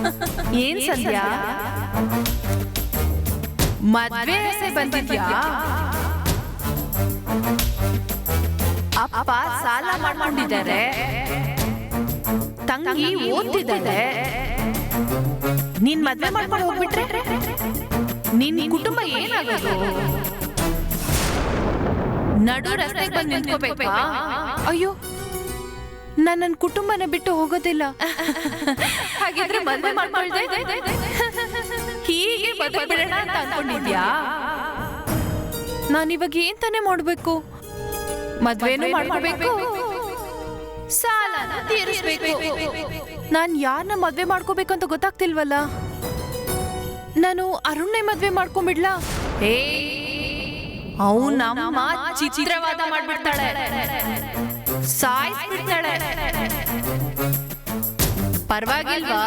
ಏನ್ ಸಂಧ್ಯಾ ಮದ್ವೆ ಆಸೆ ಬಂದಿದ್ಯಾ? ಅಪ್ಪ ಸಾಲ ಮಾಡ್ಕೊಂಡಿದ್ದಾರೆ. ತಂಗಿ ಓದ್ತಿದ್ದಾರೆ ನೀನ್ ಮದ್ವೆ ಮಾಡ್ಕೊಂಡು ಹೋಗ್ಬಿಟ್ರೆ? ನಿನ್ ಕುಟುಂಬ ಏನಾಗೋದು? ನಡು ರಸ್ತೆಗೆ ಬಂದು ನಿಂತ್ಕೋಬೇಕಾ? ಅಯ್ಯೋ ನಾನ್ ನನ್ನ ಕುಟುಂಬನ ಬಿಟ್ಟು ಹೋಗೋದಿಲ್ಲ. ಹಾಗಿದ್ರೆ ಮದುವೆ ಮಾಡ್ಕೊಳ್ದೆ. ಹೀಗೆ ಬದುಕ್ಬಿಡೋಣ ಅಂತ ಅನ್ಕೊಂಡಿದ್ಯಾ? ನಾನಿವಾಗ ಏನ್ ತಾನೇ ಮಾಡ್ಬೇಕು? ಮದ್ವೆನೂ ಮಾಡ್ಕೋಬೇಕು ಸಾಲ ತೀರಿಸ್ಬೇಕು. ನಾನ್ ಯಾರನ್ನ ಮದ್ವೆ ಮಾಡ್ಕೋಬೇಕು ಅಂತ ಗೊತ್ತಾಗ್ತಿಲ್ವಲ್ಲ? ನಾನು ಅರುಣ್ನೇ ಮದ್ವೆ ಮಾಡ್ಕೊಂಡ್ಬಿಡ್ಲಾ ಏ ಅವು ನಮ್ಮ ಚಿತ್ರವಾದ ಮಾಡ್ಬಿಡ್ತಾಳೆ. ಸಾಯಿಸ್ಬಿಡ್ತಾಳೆ. ಪರವಾಗಿಲ್ವಾ?